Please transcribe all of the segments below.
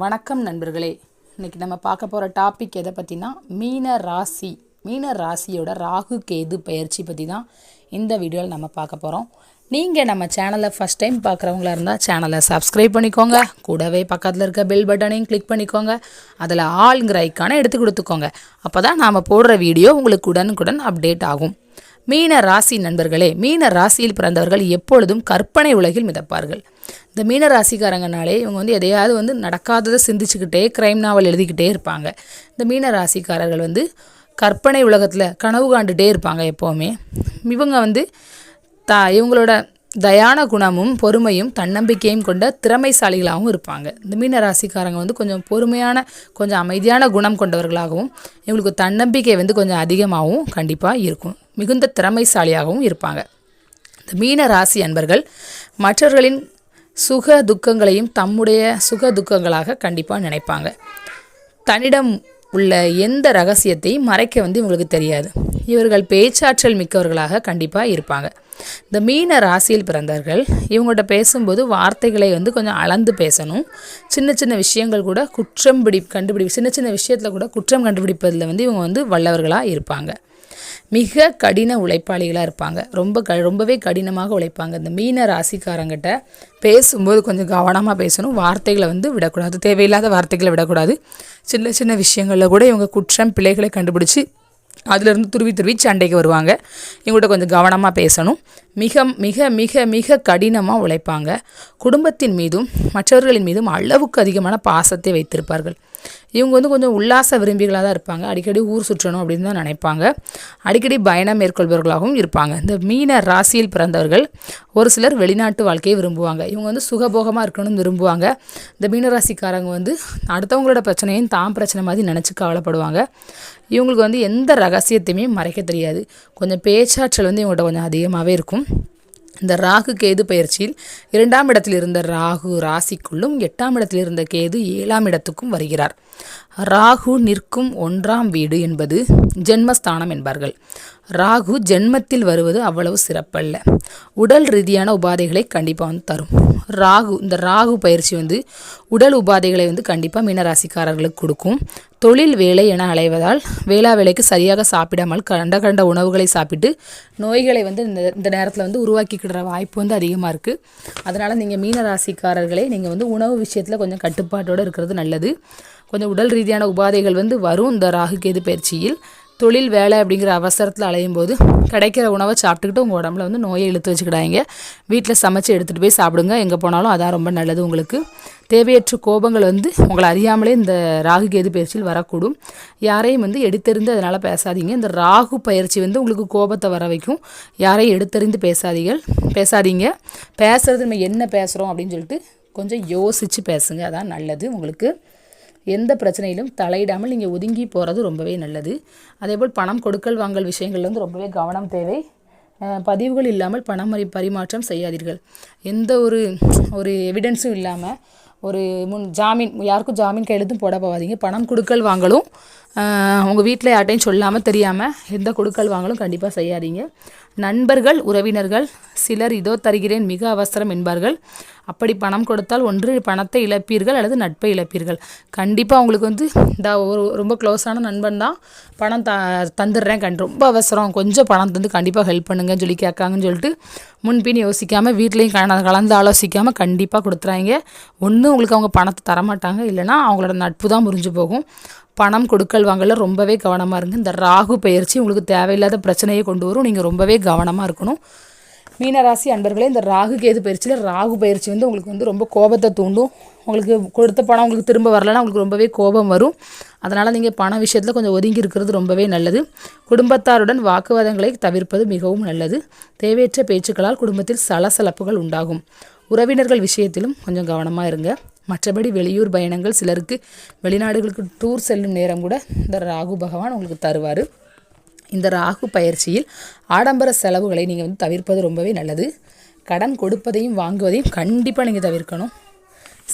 வணக்கம் நண்பர்களே. இன்னைக்கு நம்ம பார்க்க போகிற டாபிக் எதை பற்றினா மீன ராசி. மீன ராசியோட ராகு கேது பயிற்சி பற்றி தான் இந்த வீடியோவில் நம்ம பார்க்க போகிறோம் நீங்கள் நம்ம சேனலை ஃபஸ்ட் டைம் பார்க்குறவங்களா இருந்தால் சேனலை சப்ஸ்கிரைப் பண்ணிக்கோங்க. கூடவே பக்கத்தில் இருக்க பெல் பட்டனையும் கிளிக் பண்ணிக்கோங்க. அதில் ஆளுங்கிற ஐக்கானை எடுத்து கொடுத்துக்கோங்க. அப்போ தான் நாம் போடுற வீடியோ உங்களுக்கு உடனுக்குடன் அப்டேட் ஆகும். மீன ராசி நண்பர்களே மீன ராசியில் பிறந்தவர்கள் எப்பொழுதும் கற்பனை உலகில் மிதப்பார்கள். இந்த மீன ராசிக்காரங்கனாலே இவங்க வந்து எதையாவது வந்து நடக்காததை சிந்திச்சுக்கிட்டே கிரைம் நாவல் எழுதிக்கிட்டே இருப்பாங்க. இந்த மீன ராசிக்காரர்கள் வந்து கற்பனை உலகத்தில் கனவு காண்டுட்டே இருப்பாங்க எப்போவுமே. இவங்க வந்து த இவங்களோட தயான குணமும் பொறுமையும் தன்னம்பிக்கையும் கொண்ட திறமைசாலிகளாகவும் இருப்பாங்க. இந்த மீன ராசிக்காரங்க வந்து கொஞ்சம் பொறுமையான கொஞ்சம் அமைதியான குணம் கொண்டவர்களாகவும் இவங்களுக்கு தன்னம்பிக்கை வந்து கொஞ்சம் அதிகமாகவும் கண்டிப்பாக இருக்கும். மிகுந்த திறமைசாலியாகவும் இருப்பாங்க. இந்த மீன ராசி அன்பர்கள் மற்றவர்களின் சுக துக்கங்களையும் தம்முடைய சுக துக்கங்களாக கண்டிப்பாக நினைப்பாங்க. தன்னிடம் உள்ள எந்த ரகசியத்தையும் மறைக்க வந்து இவங்களுக்கு தெரியாது. இவர்கள் பேச்சாற்றல் மிக்கவர்களாக கண்டிப்பாக இருப்பாங்க. இந்த மீன ராசியில் பிறந்தவர்கள் இவங்கள்ட்ட பேசும்போது வார்த்தைகளை வந்து கொஞ்சம் அளந்து பேசணும். சின்ன சின்ன விஷயங்கள் கூட குற்றம் பிடி கண்டுபிடி சின்ன சின்ன விஷயத்தில் கூட குற்றம் கண்டுபிடிப்பதில் வந்து இவங்க வந்து வல்லவர்களாக இருப்பாங்க. மிக கடின உழைப்பாளிகளாக இருப்பாங்க. ரொம்ப க ரொம்பவே கடினமாக உழைப்பாங்க. இந்த மீன ராசிக்காரங்கிட்ட பேசும்போது கொஞ்சம் கவனமாக பேசணும். வார்த்தைகளை வந்து விடக்கூடாது. தேவையில்லாத வார்த்தைகளை விடக்கூடாது. சின்ன சின்ன விஷயங்களில் கூட இவங்க குற்றம் பிள்ளைகளை கண்டுபிடிச்சி அதுலேருந்து துருவி துருவி சண்டைக்கு வருவாங்க. இவங்கள்ட்ட கொஞ்சம் கவனமாக பேசணும். மிக மிக மிக மிக கடினமாக உழைப்பாங்க. குடும்பத்தின் மீதும் மற்றவர்களின் மீதும் அளவுக்கு அதிகமான பாசத்தை வைத்திருப்பார்கள். இவங்க வந்து கொஞ்சம் உல்லாச விரும்பிகளாக தான் இருப்பாங்க. அடிக்கடி ஊர் சுற்றணும் அப்படின்னு தான் நினைப்பாங்க. அடிக்கடி பயணம் மேற்கொள்பவர்களாகவும் இருப்பாங்க. இந்த மீன ராசியில் பிறந்தவர்கள் ஒரு சிலர் வெளிநாட்டு வாழ்க்கையை விரும்புவாங்க. இவங்க வந்து சுகபோகமாக இருக்கணும்னு விரும்புவாங்க. இந்த மீனராசிக்காரங்க வந்து அடுத்தவங்களோட பிரச்சனையும் தான் பிரச்சனை மாதிரி நினச்சி கவலைப்படுவாங்க. இவங்களுக்கு வந்து எந்த ரகசியத்தையுமே மறைக்க தெரியாது. கொஞ்சம் பேச்சாற்றல் வந்து இவங்கள்ட்ட கொஞ்சம் அதிகமாகவே இருக்கும். இந்த ராகு கேது பயிற்சியில் இரண்டாம் இடத்தில் இருந்த ராகு ராசிக்குள்ளும் எட்டாம் இடத்தில் இருந்த கேது ஏழாம் இடத்துக்கும் வருகிறார். ராகு நிற்கும் ஒன்றாம் வீடு என்பது ஜென்மஸ்தானம் என்பார்கள். ராகு ஜென்மத்தில் வருவது அவ்வளவு சிறப்பல்ல. உடல் ரீதியான உபாதைகளை கண்டிப்பாக வந்து தரும். ராகு இந்த ராகு பயிற்சி வந்து உடல் உபாதைகளை வந்து கண்டிப்பாக மீனராசிக்காரர்களுக்கு கொடுக்கும். தொழில் வேலை என அலைவதால் வேளா வேலைக்கு சரியாக சாப்பிடாமல் கண்ட கண்ட உணவுகளை சாப்பிட்டு நோய்களை வந்து இந்த இந்த நேரத்தில் வந்து உருவாக்கிக்கிடுற வாய்ப்பு வந்து அதிகமாக இருக்குது அதனால் நீங்கள் மீன ராசிக்காரர்களே நீங்கள் வந்து உணவு விஷயத்தில் கொஞ்சம் கட்டுப்பாட்டோடு இருக்கிறது நல்லது. கொஞ்சம் உடல் ரீதியான உபாதைகள் வந்து வரும் இந்த ராகு கேது பயிற்சியில். தொழில் வேலை அப்படிங்கிற அவசரத்தில் அலையும் போது கிடைக்கிற உணவை சாப்பிட்டுக்கிட்டு உங்கள் உடம்புல வந்து நோயை இழுத்து வச்சுக்கிடாங்க வீட்டில் சமைச்சு எடுத்துகிட்டு போய் சாப்பிடுங்க. எங்கே போனாலும் அதான் ரொம்ப நல்லது உங்களுக்கு. தேவையற்ற கோபங்கள் வந்து உங்களை அறியாமலே இந்த ராகு கேது பயிற்சியில் வரக்கூடும். யாரையும் வந்து எடுத்தெறிந்து அதனால் பேசாதீங்க. இந்த ராகு பயிற்சி வந்து உங்களுக்கு கோபத்தை வர வைக்கும். யாரையும் எடுத்தறிந்து பேசாதீர்கள் பேசாதீங்க. பேசுறது நம்ம என்ன பேசுகிறோம் அப்படின்னு சொல்லிட்டு கொஞ்சம் யோசித்து பேசுங்க. அதான் நல்லது உங்களுக்கு. எந்த பிரச்சனையிலும் தலையிடாமல் நீங்கள் ஒதுங்கி போகிறது ரொம்பவே நல்லது. அதேபோல் பணம் கொடுக்கல் வாங்கல் விஷயங்கள்ல வந்து ரொம்பவே கவனம் தேவை. பதிவுகள் இல்லாமல் பணம் பரிமாற்றம் செய்யாதீர்கள். எந்த ஒரு ஒரு எவிடன்ஸும் இல்லாமல் ஒரு முன் ஜாமீன் யாருக்கும் ஜாமீன் கையெழுத்தும் போட போகாதீங்க. பணம் கொடுக்கல் வாங்கலும் உங்கள் வீட்டில் யார்ட்டையும் சொல்லாமல் தெரியாமல் எந்த கொடுக்கல் வாங்கலும் கண்டிப்பாக செய்யாதீங்க. நண்பர்கள் உறவினர்கள் சிலர் இதோ தருகிறேன் மிக அவசரம் என்பார்கள். அப்படி பணம் கொடுத்தால் ஒன்று பணத்தை இழப்பீர்கள் அல்லது நட்பை இழப்பீர்கள். கண்டிப்பாக அவங்களுக்கு வந்து இந்த ஒரு ரொம்ப க்ளோஸான நண்பன் தான். பணம் த தந்துடுறேன் கண் ரொம்ப அவசரம். கொஞ்சம் பணம் தந்து கண்டிப்பாக ஹெல்ப் பண்ணுங்கன்னு சொல்லி கேட்காங்கன்னு சொல்லிட்டு முன்பின் யோசிக்காமல் வீட்லேயும் கல கலந்து ஆலோசிக்காமல் கண்டிப்பாக கொடுத்துறாங்க. ஒன்று உங்களுக்கு அவங்க பணத்தை தரமாட்டாங்க. இல்லைன்னா அவங்களோட நட்பு தான் முறிஞ்சு போகும். பணம் கொடுக்கல் வாங்கல ரொம்பவே கவனமாக இருங்க. இந்த ராகு பயிற்சி உங்களுக்கு தேவையில்லாத பிரச்சனையை கொண்டு வரும். நீங்கள் ரொம்பவே கவனமாக இருக்கணும். மீனராசி அன்பர்களே இந்த ராகு கேது பயிற்சியில் ராகு பயிற்சி வந்து உங்களுக்கு வந்து ரொம்ப கோபத்தை தூண்டும். உங்களுக்கு கொடுத்த பணம் உங்களுக்கு திரும்ப வரலன்னா உங்களுக்கு ரொம்பவே கோபம் வரும். அதனால் நீங்கள் பண விஷயத்தில் கொஞ்சம் ஒதுங்கி இருக்கிறது ரொம்பவே நல்லது. குடும்பத்தாருடன் வாக்குவாதங்களை தவிர்ப்பது மிகவும் நல்லது. தேவையற்ற பேச்சுக்களால் குடும்பத்தில் சலசலப்புகள் உண்டாகும். உறவினர்கள் விஷயத்திலும் கொஞ்சம் கவனமாக இருங்க. மற்றபடி வெளியூர் பயணங்கள் சிலருக்கு வெளிநாடுகளுக்கு டூர் செல்லும் நேரம் கூட இந்த ராகு பகவான் உங்களுக்கு தருவார். இந்த ராகு பயிற்சியில் ஆடம்பர செலவுகளை நீங்கள் வந்து தவிர்ப்பது ரொம்பவே நல்லது. கடன் கொடுப்பதையும் வாங்குவதையும் கண்டிப்பாக நீங்கள் தவிர்க்கணும்.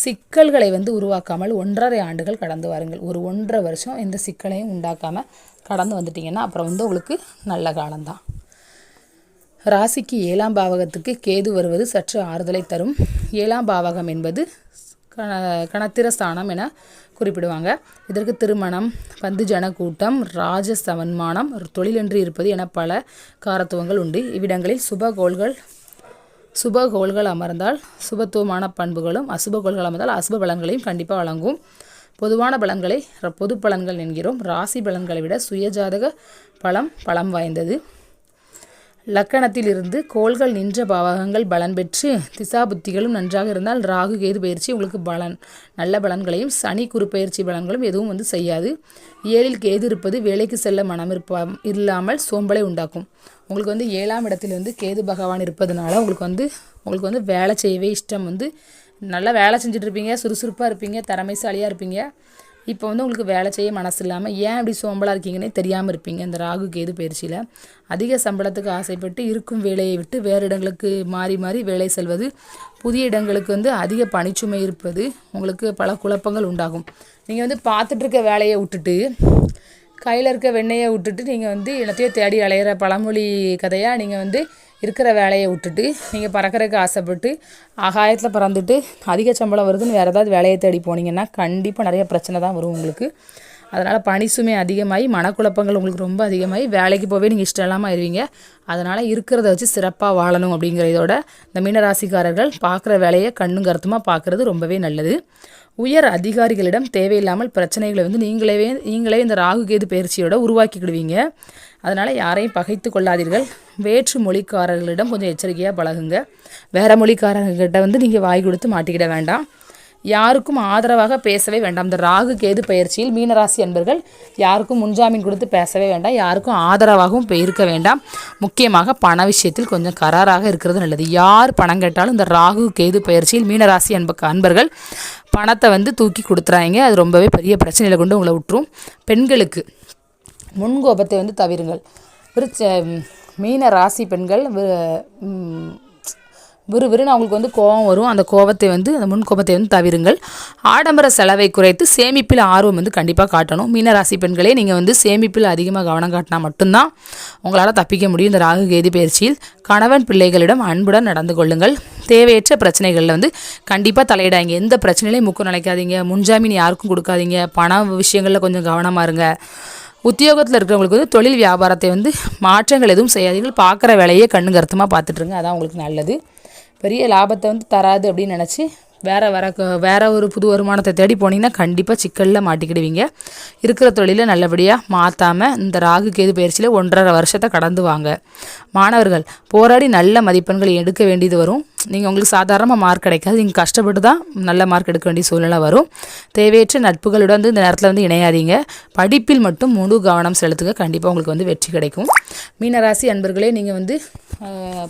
சிக்கல்களை வந்து உருவாக்காமல் ஒன்றரை ஆண்டுகள் கடந்து வாருங்கள். ஒரு ஒன்றரை வருஷம் எந்த சிக்கலையும் உண்டாக்காமல் கடந்து வந்துட்டிங்கன்னா அப்புறம் வந்து உங்களுக்கு நல்ல காலம்தான். ராசிக்கு ஏழாம் பாவகத்துக்கு கேது வருவது சற்று ஆறுதலை தரும். ஏழாம் பாவகம் என்பது கணத்திரஸ்தானம் என குறிப்பிடுவாங்க. இதற்கு திருமணம் பந்து ஜனக்கூட்டம் ராஜ சமன்மானம் தொழிலென்று இருப்பது என பல காரத்துவங்கள் உண்டு. இவ்விடங்களில் சுபகோள்கள் சுபகோள்கள் அமர்ந்தால் சுபத்துவமான பண்புகளும் அசுபகோள்கள் அமர்ந்தால் அசுப பலன்களையும் கண்டிப்பாக வழங்கும். பொதுவான பலன்களை ர- பொது பலன்கள் என்கிறோம். ராசி பலன்களை விட சுயஜாதக பலம் பலம் வாய்ந்தது. லக்கணத்திலிருந்து கோள்கள் நின்ற பாவகங்கள் பலன் பெற்று திசா புத்திகளும் நன்றாக இருந்தால் ராகு கேது பயிற்சி உங்களுக்கு பலன். நல்ல பலன்களையும் சனி குறுப்பயிற்சி பயிற்சி பலன்களும் எதுவும் வந்து செய்யாது. ஏழில் கேது இருப்பது வேலைக்கு செல்ல மனம் இருப்ப இல்லாமல் சோம்பலை உண்டாக்கும். உங்களுக்கு வந்து ஏழாம் இடத்தில் வந்து கேது பகவான் இருப்பதனால உங்களுக்கு வந்து உங்களுக்கு வந்து வேலை செய்யவே இஷ்டம் வந்து நல்லா வேலை செஞ்சுட்டு இருப்பீங்க சுறுசுறுப்பாக இருப்பீங்க திறமைசாலியாக இருப்பீங்க. இப்போ வந்து உங்களுக்கு வேலை செய்ய மனசு இல்லாமல் ஏன் இப்படி சோம்பலாக இருக்கீங்கன்னே தெரியாமல் இருப்பீங்க. இந்த ராகு கேது பயிற்சியில் அதிக சம்பளத்துக்கு ஆசைப்பட்டு இருக்கும் வேலையை விட்டு வேறு இடங்களுக்கு மாறி மாறி வேலை செல்வது புதிய இடங்களுக்கு வந்து அதிக பணிச்சுமை இருப்பது உங்களுக்கு பல குழப்பங்கள் உண்டாகும். நீங்கள் வந்து பார்த்துட்ருக்க வேலையை விட்டுட்டு கையில் இருக்க வெண்ணெயை விட்டுட்டு நீங்கள் வந்து எல்லாத்தையும் தேடி அலையிற பழமொழி கதையாக நீங்கள் வந்து இருக்கிற வேலையை விட்டுட்டு நீங்கள் பறக்கறதுக்கு ஆசைப்பட்டு ஆகாயத்தில் பறந்துட்டு அதிக சம்பளம் வருதுன்னு வேறு ஏதாவது வேலையை தேடி போனீங்கன்னா கண்டிப்பாக நிறைய பிரச்சனை தான் வரும் உங்களுக்கு. அதனால் பணி சுமை அதிகமாகி மனக்குழப்பங்கள் உங்களுக்கு ரொம்ப அதிகமாகி வேலைக்கு போகவே நீங்கள் இஷ்டம் இல்லாமல் ஆயிடுவீங்க அதனால் இருக்கிறத வச்சு சிறப்பாக வாழணும் அப்படிங்கிற இதோட இந்த மீனராசிக்காரர்கள் பார்க்குற வேலையை கண்ணும் கருத்துமாக பார்க்குறது ரொம்பவே நல்லது. உயர் அதிகாரிகளிடம் தேவையில்லாமல் பிரச்சனைகளை வந்து நீங்களே நீங்களே இந்த ராகு கேது பயிற்சியோட உருவாக்கிக்கிடுவீங்க. அதனால் யாரையும் பகைத்து கொள்ளாதீர்கள். வேற்று மொழிக்காரர்களிடம் கொஞ்சம் எச்சரிக்கையாக பழகுங்க. வேறு மொழிக்காரர்கிட்ட வந்து நீங்கள் வாய் கொடுத்து மாட்டிக்கிட வேண்டாம். யாருக்கும் ஆதரவாக பேசவே வேண்டாம். இந்த ராகு கேது பயிற்சியில் மீனராசி அன்பர்கள் யாருக்கும் முன்ஜாமீன் கொடுத்து பேசவே வேண்டாம். யாருக்கும் ஆதரவாகவும் இருக்க வேண்டாம். முக்கியமாக பண விஷயத்தில் கொஞ்சம் கராராக இருக்கிறது நல்லது. யார் பணம் கேட்டாலும் இந்த ராகு கேது பயிற்சியில் மீனராசி அன்ப அன்பர்கள் பணத்தை வந்து தூக்கி கொடுத்துறாங்க. அது ரொம்பவே பெரிய பிரச்சனையில் கொண்டு உங்களை விட்டுரும் பெண்களுக்கு முன்கோபத்தை வந்து தவிருங்கள். விருச்ச மீன ராசி பெண்கள் விறுவிறுன்னு அவங்களுக்கு வந்து கோபம் வரும். அந்த கோபத்தை வந்து அந்த முன் கோபத்தை வந்து தவிருங்கள். ஆடம்பர செலவை குறைத்து சேமிப்பில் ஆர்வம் வந்து கண்டிப்பாக காட்டணும். மீனராசி பெண்களே நீங்கள் வந்து சேமிப்பில் அதிகமாக கவனம் காட்டினா மட்டும்தான் உங்களால் தப்பிக்க முடியும். இந்த ராகு கேதி பயிற்சியில் கணவன் பிள்ளைகளிடம் அன்புடன் நடந்து கொள்ளுங்கள். தேவையற்ற பிரச்சனைகளில் வந்து கண்டிப்பாக தலையிடாங்க எந்த பிரச்சனையிலையும் முக்கம் நினைக்காதீங்க முன்ஜாமீன் யாருக்கும் கொடுக்காதீங்க. பண விஷயங்களில் கொஞ்சம் கவனமாக இருங்க. உத்தியோகத்தில் இருக்கிறவங்களுக்கு வந்து தொழில் வியாபாரத்தை வந்து மாற்றங்கள் எதுவும் செய்யாதீர்கள். பார்க்குற வேலையே கண்ணு கருத்தமாக பார்த்துட்ருங்க அதான் உங்களுக்கு நல்லது. பெரிய லாபத்தை வந்து தராது அப்படின்னு நினச்சி வேறு வர வேற ஒரு புது வருமானத்தை தேடி போனீங்கன்னா கண்டிப்பாக சிக்கலில் மாட்டிக்கிடுவீங்க. இருக்கிற தொழிலை நல்லபடியாக மாற்றாமல் இந்த ராகு கேது பயிற்சியில் ஒன்றரை வருஷத்தை கடந்து வாங்க மாணவர்கள் போராடி நல்ல மதிப்பெண்கள் எடுக்க வேண்டியது வரும். நீங்கள் உங்களுக்கு சாதாரணமாக மார்க் கிடைக்காது. நீங்கள் கஷ்டப்பட்டு தான் நல்ல மார்க் எடுக்க வேண்டிய சூழ்நிலை வரும். தேவையற்ற நட்புகளுடன் வந்து இந்த நேரத்தில் வந்து இணையாதீங்க. படிப்பில் மட்டும் முழு கவனம் செலுத்துங்க. கண்டிப்பாக உங்களுக்கு வந்து வெற்றி கிடைக்கும். மீனராசி அன்பர்களே நீங்கள் வந்து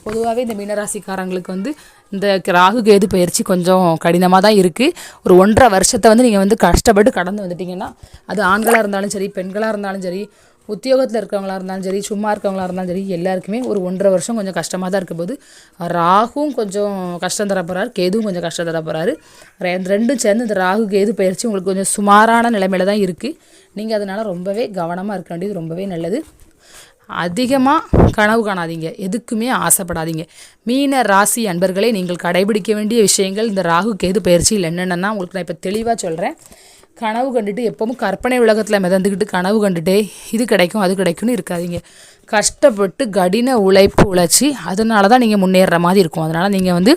பொதுவாகவே இந்த மீனராசிக்காரங்களுக்கு வந்து இந்த ராகு கேது பயிற்சி கொஞ்சம் கடினமாக தான் இருக்குது ஒரு ஒன்றரை வருஷத்தை வந்து நீங்கள் வந்து கஷ்டப்பட்டு கடந்து வந்துட்டீங்கன்னா அது ஆண்களாக இருந்தாலும் சரி பெண்களாக இருந்தாலும் சரி உத்தியோகத்தில் இருக்கிறவங்களா இருந்தாலும் சரி சும்மா இருக்கவங்களா இருந்தாலும் சரி எல்லாருக்குமே ஒரு ஒன்றரை வருஷம் கொஞ்சம் கஷ்டமாக தான் இருக்கும்போது போது ராகும் கொஞ்சம் கஷ்டம் தரப்போகிறாரு கேதுவும் கொஞ்சம் கஷ்டம் தரப்போகிறாரு ரெண்டும் சேர்ந்து இந்த ராகு கேது பயிற்சி உங்களுக்கு கொஞ்சம் சுமாரான நிலைமையில தான் இருக்குது நீங்கள் அதனால் ரொம்பவே கவனமாக இருக்க வேண்டியது ரொம்பவே நல்லது. அதிகமாக கனவு காணாதீங்க. எதுக்குமே ஆசைப்படாதீங்க. மீன ராசி அன்பர்களே நீங்கள் கடைபிடிக்க வேண்டிய விஷயங்கள் இந்த ராகு கேது பயிற்சியில் என்னென்னா உங்களுக்கு நான் இப்போ தெளிவாக சொல்கிறேன் கனவு கண்டுட்டு எப்பவும் கற்பனை உலகத்தில் மிதந்துக்கிட்டு கனவு கண்டுட்டே இது கிடைக்கும் அது கிடைக்கும்னு இருக்காதீங்க. கஷ்டப்பட்டு கடின உழைப்பு உழைச்சி அதனால தான் நீங்கள் முன்னேற மாதிரி இருக்கும். அதனால் நீங்கள் வந்து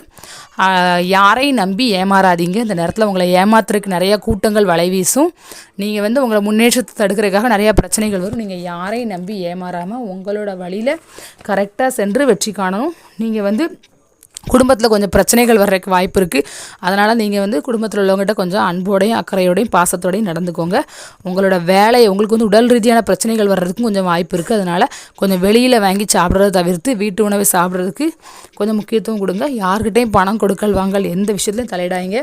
யாரையும் நம்பி ஏமாறாதீங்க. இந்த நேரத்தில் உங்களை ஏமாத்துறதுக்கு நிறையா கூட்டங்கள் வலை வீசும். நீங்கள் வந்து உங்களை முன்னேற்றத்தை தடுக்கிறதுக்காக நிறையா பிரச்சனைகள் வரும். நீங்கள் யாரையும் நம்பி ஏமாறாமல் உங்களோட வழியில் கரெக்டாக சென்று வெற்றி காணணும். நீங்கள் வந்து குடும்பத்தில் கொஞ்சம் பிரச்சனைகள் வர்றதுக்கு வாய்ப்பு இருக்குது அதனால் நீங்கள் வந்து குடும்பத்தில் உள்ளவங்ககிட்ட கொஞ்சம் அன்போடையும் அக்கறையோடையும் பாசத்தோடையும் நடந்துக்கோங்க. உங்களோட வேலை உங்களுக்கு வந்து உடல் ரீதியான பிரச்சனைகள் வர்றதுக்கும் கொஞ்சம் வாய்ப்பு இருக்குது அதனால் கொஞ்சம் வெளியில் வாங்கி சாப்பிட்றத தவிர்த்து வீட்டு உணவை சாப்பிட்றதுக்கு கொஞ்சம் முக்கியத்துவம் கொடுங்க. யார்கிட்டையும் பணம் கொடுக்கல் வாங்கல் எந்த விஷயத்துலையும் தலையிடாங்க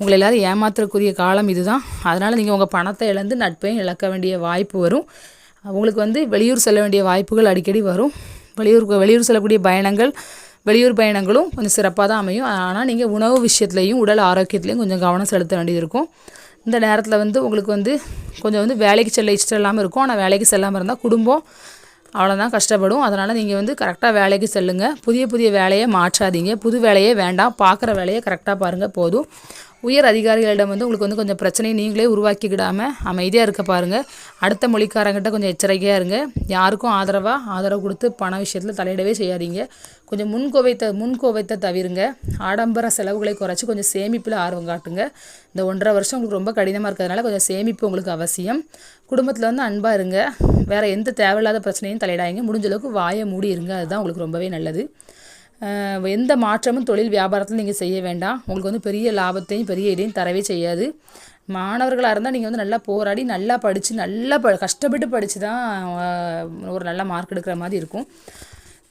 உங்களை எல்லாரும் ஏமாத்துறக்குரிய காலம் இதுதான். அதனால் நீங்கள் உங்கள் பணத்தை இழந்து நட்பையும் இழக்க வேண்டிய வாய்ப்பு வரும். உங்களுக்கு வந்து வெளியூர் செல்ல வேண்டிய வாய்ப்புகள் அடிக்கடி வரும். வெளியூருக்கு வெளியூர் செல்லக்கூடிய பயணங்கள் வெளியூர் பயணங்களும் கொஞ்சம் சிறப்பாக தான் அமையும். ஆனால் நீங்கள் உணவு விஷயத்துலையும் உடல் ஆரோக்கியத்துலையும் கொஞ்சம் கவனம் செலுத்த வேண்டியது இருக்கும் இந்த நேரத்தில் வந்து உங்களுக்கு வந்து கொஞ்சம் வந்து வேலைக்கு செல்ல இஷ்டம் இல்லாமல் இருக்கும். ஆனால் வேலைக்கு செல்லாமல் இருந்தால் குடும்பம் அவ்வளோதான் கஷ்டப்படும். அதனால் நீங்கள் வந்து கரெக்டாக வேலைக்கு செல்லுங்கள் புதிய புதிய வேலையை மாற்றாதீங்க. புது வேலையே வேண்டாம். பார்க்குற வேலையை கரெக்டாக பாருங்கள் போதும். உயர் அதிகாரிகளிடம் வந்து உங்களுக்கு வந்து கொஞ்சம் பிரச்சனையை நீங்களே உருவாக்கிக்கிடாமல் அமைதியாக இருக்க பாருங்கள் அடுத்த மொழிக்காரங்கிட்ட கொஞ்சம் எச்சரிக்கையாக இருங்க. யாருக்கும் ஆதரவாக ஆதரவு கொடுத்து பண விஷயத்தில் தலையிடவே செய்யாதீங்க. கொஞ்சம் முன்கோவைத்த முன்கோவைத்த தவிருங்க. ஆடம்பர செலவுகளை குறைச்சி கொஞ்சம் சேமிப்பில் ஆர்வம் காட்டுங்க. இந்த ஒன்றரை வருஷம் உங்களுக்கு ரொம்ப கடினமாக இருக்கிறதுனால கொஞ்சம் சேமிப்பு உங்களுக்கு அவசியம். குடும்பத்தில் வந்து அன்பாக இருங்க. வேறு எந்த தேவையில்லாத பிரச்சனையும் தலையிடாங்க முடிஞ்ச அளவுக்கு வாயை மூடி இருங்க. அதுதான் உங்களுக்கு ரொம்பவே நல்லது. எந்த மாற்றமும் தொழில் வியாபாரத்தில் நீங்கள் செய்ய வேண்டாம். உங்களுக்கு வந்து பெரிய லாபத்தையும் பெரிய இதையும் தரவே செய்யாது. மாணவர்களாக இருந்தால் நீங்கள் வந்து நல்லா போராடி நல்லா படித்து நல்லா ப கஷ்டப்பட்டு படித்து தான் ஒரு நல்ல மார்க் எடுக்கிற மாதிரி இருக்கும்.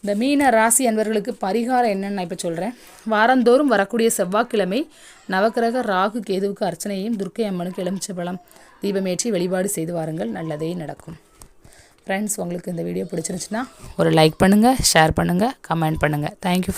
இந்த மீன ராசி அன்பர்களுக்கு பரிகாரம் என்னன்னு நான் இப்போ சொல்கிறேன் வாரந்தோறும் வரக்கூடிய செவ்வாய்க்கிழமை நவக்கிரக ராகு கேதுவுக்கு அர்ச்சனையும் துர்க்கை அம்மனுக்கு எலுமிச்சபழம் தீபமேற்றி வழிபாடு செய்து வாருங்கள். நல்லதே நடக்கும். ஃப்ரெண்ட்ஸ் உங்களுக்கு இந்த வீடியோ பிடிச்சிருந்துச்சுன்னா ஒரு லைக் பண்ணுங்கள் ஷேர் பண்ணுங்கள் கமெண்ட் பண்ணுங்கள் தேங்க்யூ